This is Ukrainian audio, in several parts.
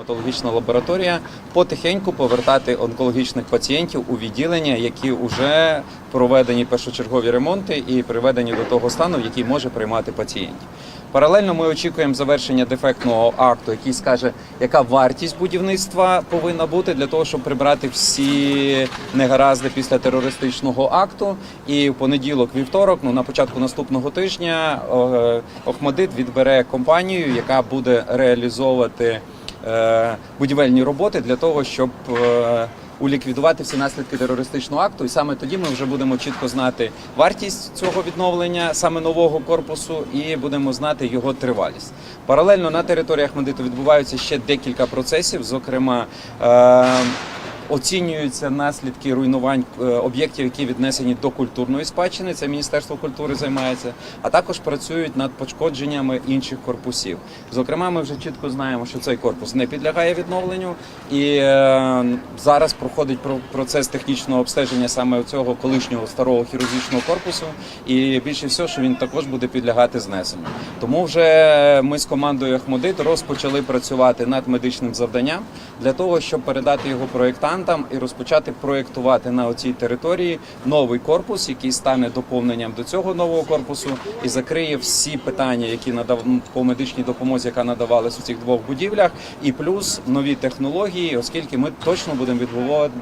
Стоматологічна лабораторія потихеньку повертати онкологічних пацієнтів у відділення, які вже проведені першочергові ремонти і приведені до того стану, в який може приймати пацієнтів. Паралельно ми очікуємо завершення дефектного акту, який скаже, яка вартість будівництва повинна бути для того, щоб прибрати всі негаразди після терористичного акту. І в понеділок, вівторок, ну на початку наступного тижня, е, Охмадит відбере компанію, яка буде реалізовувати будівельні роботи для того, щоб е, уліквідувати всі наслідки терористичного акту. І саме тоді ми вже будемо чітко знати вартість цього відновлення, саме нового корпусу, і будемо знати його тривалість. Паралельно на територіях медиту відбуваються ще декілька процесів, зокрема. Оцінюються наслідки руйнувань е, об'єктів, які віднесені до культурної спадщини. Це Міністерство культури займається, а також працюють над пошкодженнями інших корпусів. Зокрема, ми вже чітко знаємо, що цей корпус не підлягає відновленню, і е, зараз проходить про- процес технічного обстеження саме цього колишнього старого хірургічного корпусу. І більше всього, що він також буде підлягати знесенню. Тому вже ми з командою Ахмодит розпочали працювати над медичним завданням для того, щоб передати його проєктантам і розпочати проєктувати на оцій території новий корпус, який стане доповненням до цього нового корпусу і закриє всі питання, які надав по медичній допомозі, яка надавалась у цих двох будівлях, і плюс нові технології, оскільки ми точно будемо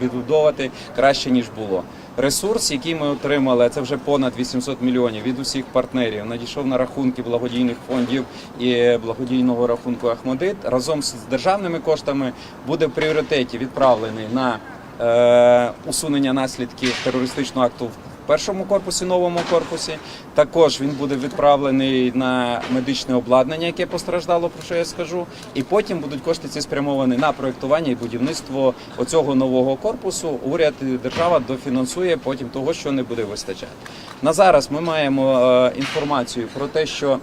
відбудовувати краще ніж було. Ресурс, який ми отримали, це вже понад 800 мільйонів від усіх партнерів, надійшов на рахунки благодійних фондів і благодійного рахунку Ахмадит разом з державними коштами буде в пріоритеті відправлений на е, усунення наслідків терористичного акту в першому корпусі, новому корпусі. Також він буде відправлений на медичне обладнання, яке постраждало, про що я скажу. І потім будуть кошти ці спрямовані на проєктування і будівництво оцього нового корпусу. Уряд і держава дофінансує потім того, що не буде вистачати. На зараз ми маємо е, інформацію про те, що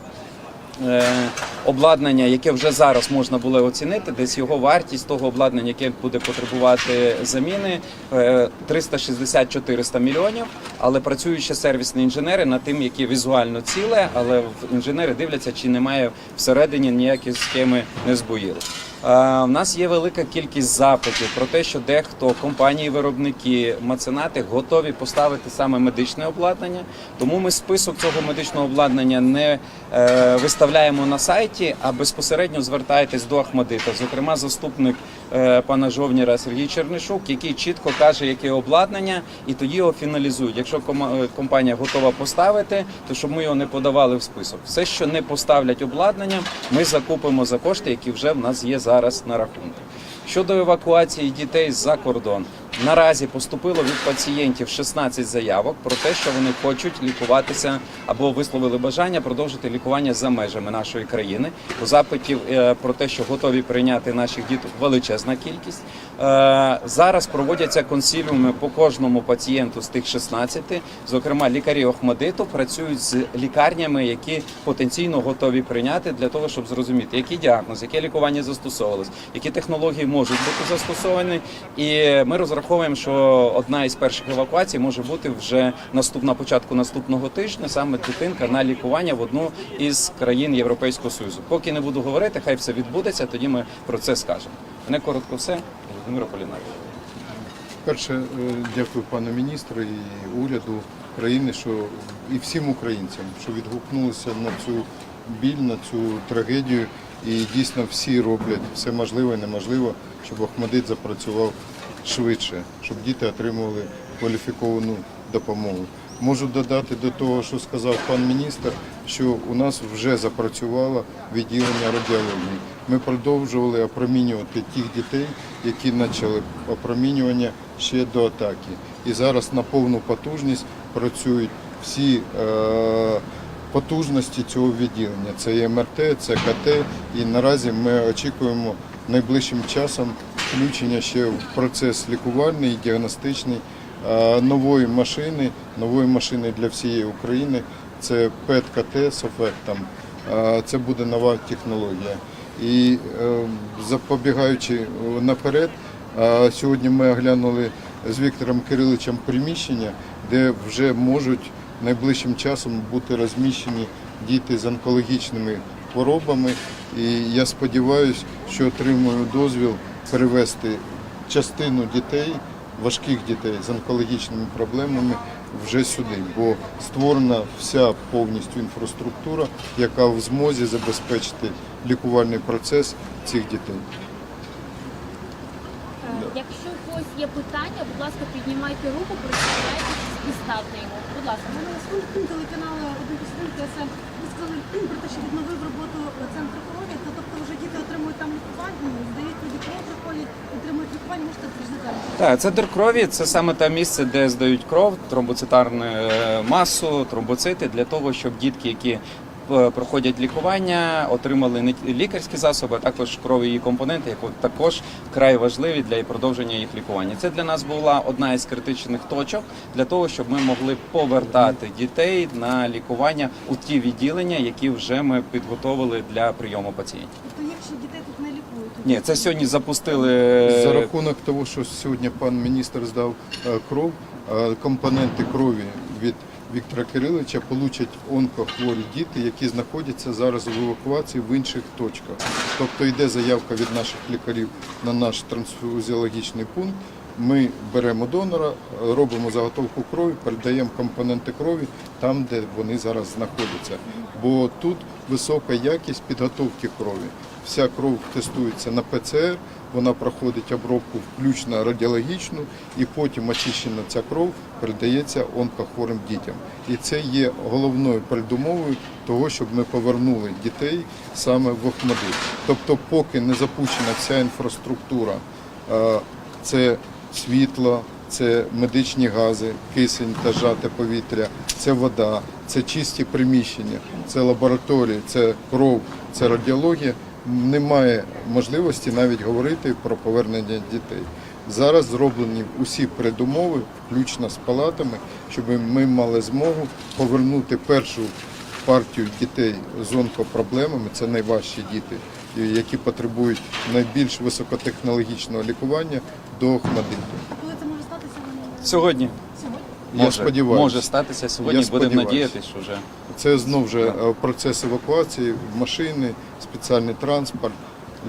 обладнання, яке вже зараз можна було оцінити, десь його вартість того обладнання, яке буде потребувати заміни, е, 360-400 мільйонів. Але працюючи сервісні інженери над тим, які візуально ціле, але інженери дивляться, чи немає всередині ніякі схеми не збоїли. Е, У нас є велика кількість запитів про те, що дехто компанії, виробники, меценати готові поставити саме медичне обладнання. Тому ми список цього медичного обладнання не е, виставляємо на сайті, а безпосередньо звертаєтесь до Ахмадита. Зокрема, заступник е, пана Жовніра Сергій Чернишук, який чітко каже, яке обладнання, і тоді його фіналізують. Якщо е, компанія готова поставити, то щоб ми його не подавали в список. Все, що не поставлять обладнання, ми закупимо за кошти, які вже в нас є зараз на рахунку. Щодо евакуації дітей за кордон, наразі поступило від пацієнтів 16 заявок про те, що вони хочуть лікуватися або висловили бажання продовжити лікування за межами нашої країни. У запитів е, про те, що готові прийняти наших діток, величезна кількість. Е, Зараз проводяться консиліуми по кожному пацієнту з тих 16. Зокрема, лікарі Охмадиту працюють з лікарнями, які потенційно готові прийняти для того, щоб зрозуміти, який діагноз, яке лікування застосовувалось, які технології можуть бути застосовані. І ми розраховуємо, що одна із перших евакуацій може бути вже наступ на початку наступного тижня, саме дитинка на лікування в одну із країн Європейського Союзу. Поки не буду говорити, хай все відбудеться. Тоді ми про це скажемо. Мене коротко все. Володимир Полінар. Перше, е, дякую пану міністру і уряду країни, що і всім українцям, що відгукнулися на цю біль, на цю трагедію. І дійсно всі роблять все можливе і неможливе, щоб Охмадит запрацював швидше, щоб діти отримували кваліфіковану допомогу. Можу додати до того, що сказав пан міністр, що у нас вже запрацювало відділення радіології. Ми продовжували опромінювати тих дітей, які почали опромінювання ще до атаки. І зараз на повну потужність працюють всі е, потужності цього відділення. Це і МРТ, це КТ. І наразі ми очікуємо найближчим часом включення ще в процес лікувальний і діагностичний е, нової машини, нової машини для всієї України. Це ПЕТ-КТ з ефектом. Це буде нова технологія. І е, запобігаючи е, наперед, сьогодні ми оглянули з Віктором Кириличем приміщення, де вже можуть найближчим часом бути розміщені діти з онкологічними хворобами. І я сподіваюся, що отримую дозвіл перевести частину дітей, важких дітей з онкологічними проблемами вже сюди, бо створена вся повністю інфраструктура, яка в змозі забезпечити лікувальний процес цих дітей. Е, Якщо у когось є питання, будь ласка, піднімайте руку, представляйтесь і ставте його. Будь ласка. Мене свій телеканал 1 плюс 1 ТСН. Ви сказали про те, що відновив роботу центру крові, то тобто вже діти отримують там лікування, здають люди кров, приходять, отримують лікування, можете це дир крові це саме те місце, де здають кров, тромбоцитарну е, масу, тромбоцити для того, щоб дітки, які проходять лікування, отримали не ті- лікарські засоби, а також крові компоненти, які також вкрай важливі для продовження їх лікування. Це для нас була одна із критичних точок для того, щоб ми могли повертати дітей на лікування у ті відділення, які вже ми підготовили для прийому пацієнтів. Тобто якщо дітей тут не лікують, то Ні, це сьогодні запустили За рахунок того, що сьогодні пан міністр здав е, кров, е, компоненти крові від Віктора Кириловича получать онкохворі діти, які знаходяться зараз в евакуації в інших точках. Тобто йде заявка від наших лікарів на наш трансфузіологічний пункт. Ми беремо донора, робимо заготовку крові, передаємо компоненти крові там, де вони зараз знаходяться. Бо тут висока якість підготовки крові. Вся кров тестується на ПЦР, вона проходить обробку включно радіологічну, і потім очищена ця кров передається онкохворим дітям. І це є головною передумовою того, щоб ми повернули дітей саме в Охмадит. Тобто, поки не запущена вся інфраструктура, е, це світло, це медичні гази, кисень та жате повітря, це вода, це чисті приміщення, це лабораторії, це кров, це радіологія. Немає можливості навіть говорити про повернення дітей. Зараз зроблені усі передумови, включно з палатами, щоб ми мали змогу повернути першу партію дітей з онкопроблемами, це найважчі діти, які потребують найбільш високотехнологічного лікування до Охмадиту. Коли це може статися? Сьогодні. Сьогодні? Я може, сподіваюся. може статися сьогодні. Я Будемо надіятися, що вже Це знов вже е, процес евакуації, машини, спеціальний транспорт,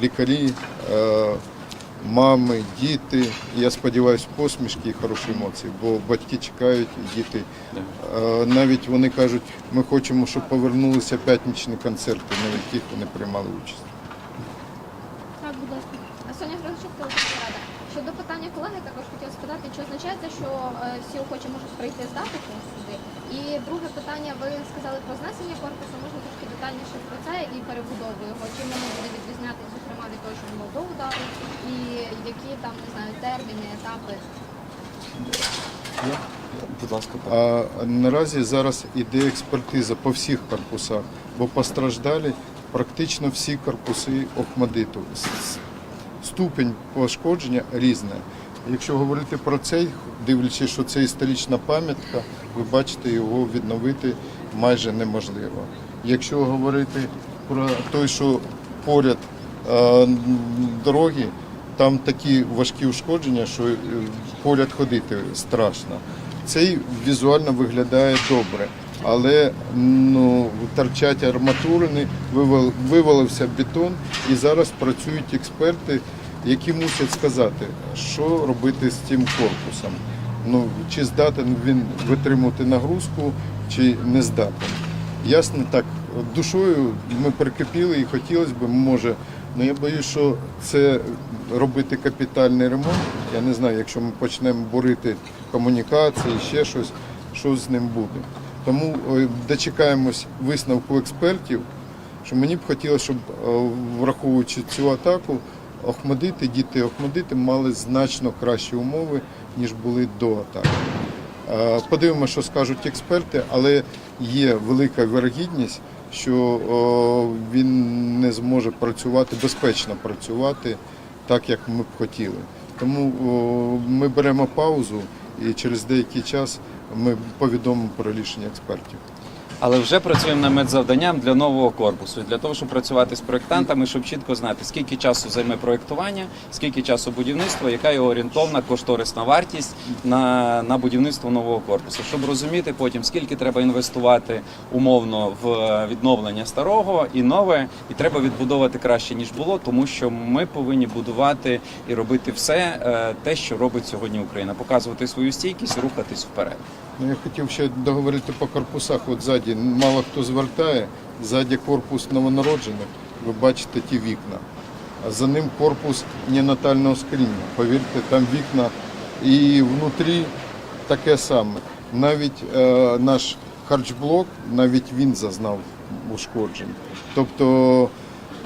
лікарі, е, мами, діти. Я сподіваюся, посмішки і хороші емоції, бо батьки чекають, діти. Е, Навіть вони кажуть, ми хочемо, щоб повернулися п'ятничні концерти, на яких вони приймали участь. Так, будь ласка. Соня Григорчук, Телевізійна Рада. Щодо питання колеги, також хотіла спитати, чи означає це, що е, всі охочі можуть прийти здати сюди? І друге питання, ви сказали про знесення корпусу, можна трошки детальніше про це і перебудову його. Чим воно буде відрізнятися, зокрема, від того, що було до удару, і які там, не знаю, терміни, етапи. будь ласка, А наразі зараз іде експертиза по всіх корпусах, бо постраждалі практично всі корпуси Охмадиту. Ступень пошкодження різна. Якщо говорити про цей, дивлячись, що це історична пам'ятка, ви бачите, його відновити майже неможливо. Якщо говорити про той, що поряд е, дороги, там такі важкі ушкодження, що е, поряд ходити страшно. Цей візуально виглядає добре, але ну, торчать арматурини, вивалився бетон, і зараз працюють експерти, які мусять сказати, що робити з цим корпусом. Ну, чи здатен він витримувати нагрузку, чи не здатен. Ясно так, душою ми прикипіли і хотілося б, може, ну я боюсь, що це робити капітальний ремонт. Я не знаю, якщо ми почнемо бурити комунікації, ще щось, що з ним буде. Тому е, дочекаємось висновку експертів, що мені б хотілося, щоб е, враховуючи цю атаку, Охмадити, діти Охмадити мали значно кращі умови, ніж були до атаки. Е, Подивимося, що скажуть експерти, але є велика вирогідність, що він не зможе працювати, безпечно працювати так, як ми б хотіли. Тому ми беремо паузу і через деякий час ми повідомимо про рішення експертів. Але вже працюємо над медзавданням для нового корпусу. Для того, щоб працювати з проєктантами, щоб чітко знати, скільки часу займе проєктування, скільки часу будівництва, яка його орієнтовна кошторисна вартість на, на будівництво нового корпусу, щоб розуміти потім, скільки треба інвестувати умовно в відновлення старого і нове, і треба відбудовувати краще ніж було, тому що ми повинні будувати і робити все е, те, що робить сьогодні Україна, показувати свою стійкість, рухатись вперед. Ну, я хотів ще договорити по корпусах. От ззаді мало хто звертає, ззаді корпус новонароджених, ви бачите ті вікна. А за ним корпус ненатального скріння. Повірте, там вікна і внутрі таке саме. Навіть е, наш харчблок, навіть він зазнав ушкоджень. Тобто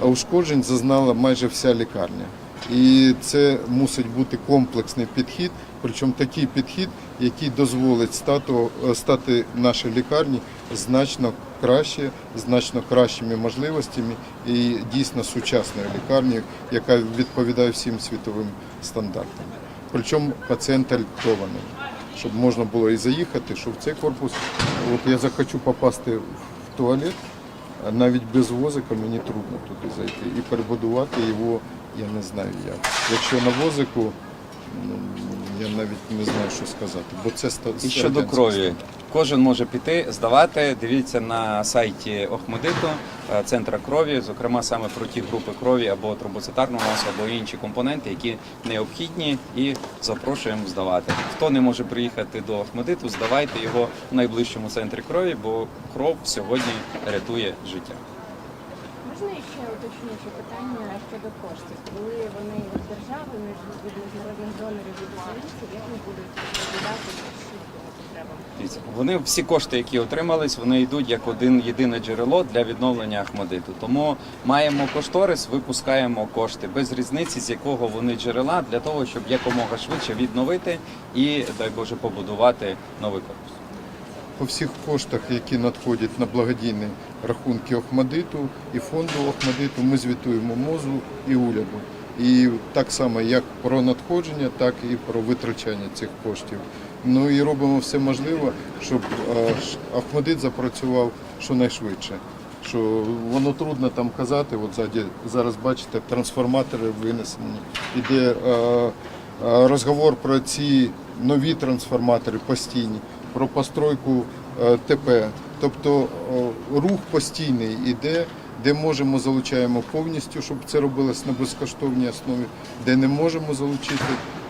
е, ушкоджень зазнала майже вся лікарня. І це мусить бути комплексний підхід, причому такий підхід, який дозволить стати, стати нашій лікарні значно краще, значно кращими можливостями і дійсно сучасною лікарнею, яка відповідає всім світовим стандартам. Причому пацієнт альтований, щоб можна було і заїхати, що в цей корпус, от я захочу попасти в туалет, навіть без возика мені трудно туди зайти і перебудувати його я не знаю як. Якщо на возику, я навіть не знаю, що сказати, бо це ста- І щодо крові, кожен може піти, здавати. Дивіться на сайті Охмедиту, е, центра крові, зокрема саме про ті групи крові або тромбоцитарну масу, або інші компоненти, які необхідні, і запрошуємо здавати. Хто не може приїхати до Охмедиту, здавайте його в найближчому центрі крові, бо кров сьогодні рятує життя. Можна ще уточнюючи питання щодо коштів, коли вони від держави, між від міжнародних донорів від українців, як вони будуть відповідати швидкими потребам? Вони всі кошти, які отримались, вони йдуть як один єдине джерело для відновлення Ахмадиту. Тому маємо кошторис, випускаємо кошти без різниці, з якого вони джерела, для того, щоб якомога швидше відновити і дай Боже побудувати новий корпус. По всіх коштах, які надходять на благодійні рахунки Охмадиту і фонду Охмадиту, ми звітуємо МОЗу і уряду. І так само як про надходження, так і про витрачання цих коштів. Ну і робимо все можливе, щоб е, ш- Охмадит запрацював щонайшвидше. Що воно трудно там казати. От ззаді зараз бачите, трансформатори винесені. Іде е, е, розговор про ці нові трансформатори постійні, про постройку е, ТП. Тобто е, рух постійний іде, де можемо залучаємо повністю, щоб це робилось на безкоштовній основі, де не можемо залучити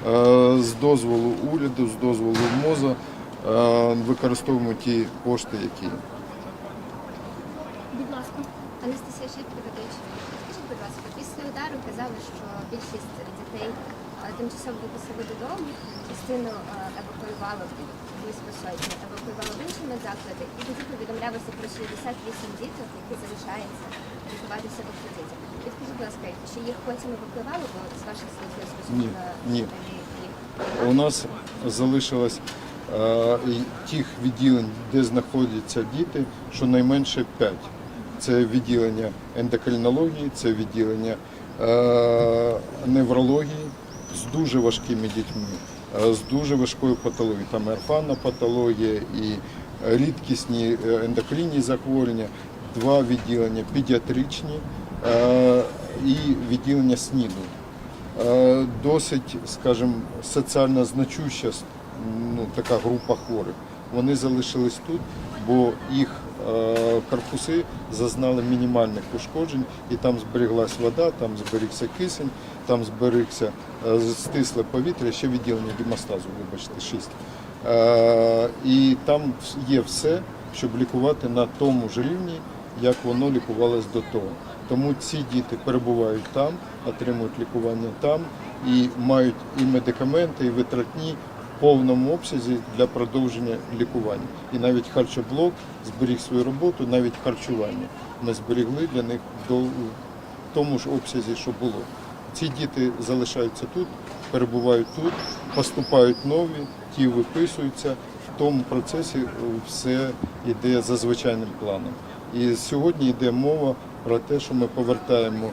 е, з дозволу уряду, з дозволу МОЗа, використовуємо ті кошти, які є. Будь ласка. Анастасія Шепрівич, скажіть, будь ласка, після удару казали, що більшість дітей тимчасово виписали додому, частину е, евакуювали близько сотні, евакуювали в інші медзаклади, і тоді повідомлялося про 68 діток, які залишаються лікуватися в Охмадиті. Підкажіть, будь ласка, чи їх потім евакуювали, бо з ваших слів я Ні, ні. У нас залишилось е, тих відділень, де знаходяться діти, щонайменше 5. Це відділення ендокринології, це відділення е, неврології з дуже важкими дітьми, е, з дуже важкою патологією. Там і орфанна патологія і рідкісні е, ендокринні захворювання, два відділення педіатричні е, і відділення СНІДу. Е, досить, скажімо, соціально значуща ну, така група хворих. Вони залишились тут, бо їх е, корпуси зазнали мінімальних ушкоджень, і там збереглась вода, там зберігся кисень, там зберігся е, стисле повітря, ще відділення гемостазу, вибачте, 6. Е, і там є все, щоб лікувати на тому ж рівні, як воно лікувалось до того. Тому ці діти перебувають там, отримують лікування там і мають і медикаменти, і витратні в повному обсязі для продовження лікування. І навіть харчоблок зберіг свою роботу, навіть харчування. Ми зберігли для них до в тому ж обсязі, що було. Ці діти залишаються тут, перебувають тут, поступають нові, ті виписуються. В тому процесі е, все йде за звичайним планом. І сьогодні йде мова про те, що ми повертаємо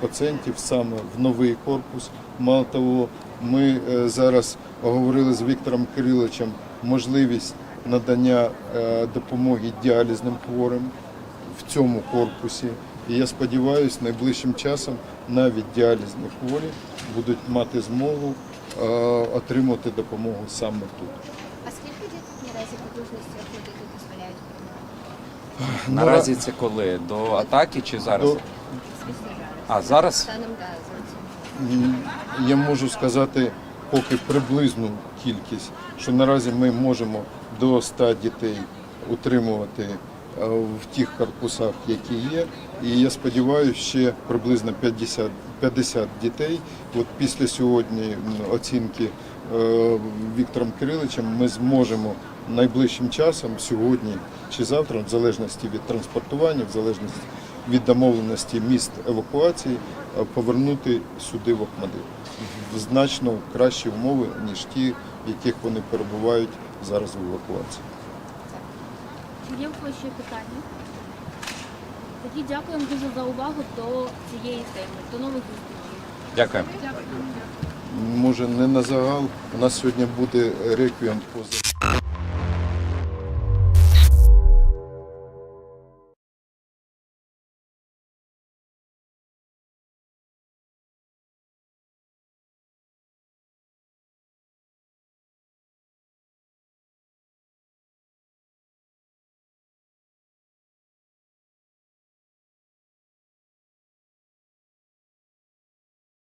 пацієнтів саме в новий корпус. Мало того, ми е, зараз говорили з Віктором Кириловичем можливість надання е, допомоги діалізним хворим в цьому корпусі. І я сподіваюся, найближчим часом навіть діалізні хворі будуть мати змогу е, отримати допомогу саме тут. А скільки дітей наразі потужності люди дозволяють приймати? Наразі це коли? До атаки чи зараз? До- А зараз Я можу сказати поки приблизну кількість, що наразі ми можемо до 100 дітей утримувати е, в тих корпусах, які є. І я сподіваюся, ще приблизно 50, 50 дітей. От після сьогодні оцінки е, Віктором Кириличем ми зможемо найближчим часом, сьогодні чи завтра, в залежності від транспортування, в залежності від домовленості міст евакуації, е, повернути сюди в Охмадит в значно кращі умови, ніж ті, в яких вони перебувають зараз в евакуації. Є в ще питання? Тоді дякуємо дуже за увагу до цієї теми. До нових зустрічей. дякую. Може, не на загал. У нас сьогодні буде реквієм по